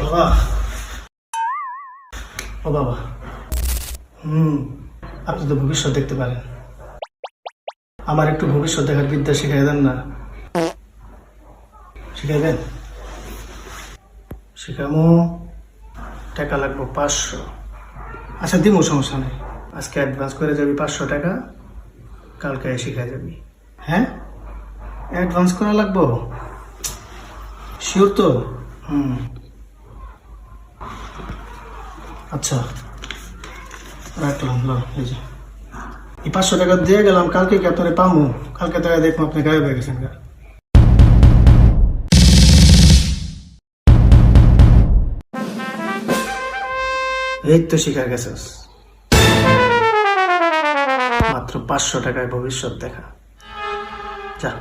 বাবা। ও বাবা। হুম, আপনি তো ভবিষ্যৎ দেখতে পারেন। আমার একটু ভবিষ্যৎ দেখার বিদ্যা শিখাই দেন না। শিখাই দেন? শিখামো। টাকা লাগবো পাঁচশো। আচ্ছা দিমো, সমস্যা নেই। আজকে অ্যাডভান্স করে যাবি পাঁচশো টাকা, কালকে শিখা যাবি। হ্যাঁ? অ্যাডভান্স করা লাগবো? শিওর তো? হুম। আচ্ছা রাখলাম এই যে। এই পাঁচশো টাকা দিয়ে গেলাম, কালকে কি আপনারে পামু? কালকে টাকা দেখব আপনি গায়ে হয়ে গেছেন এই তো শিখা গেছিস। মাত্র পাঁচশো টাকায় ভবিষ্যৎ দেখা। যা।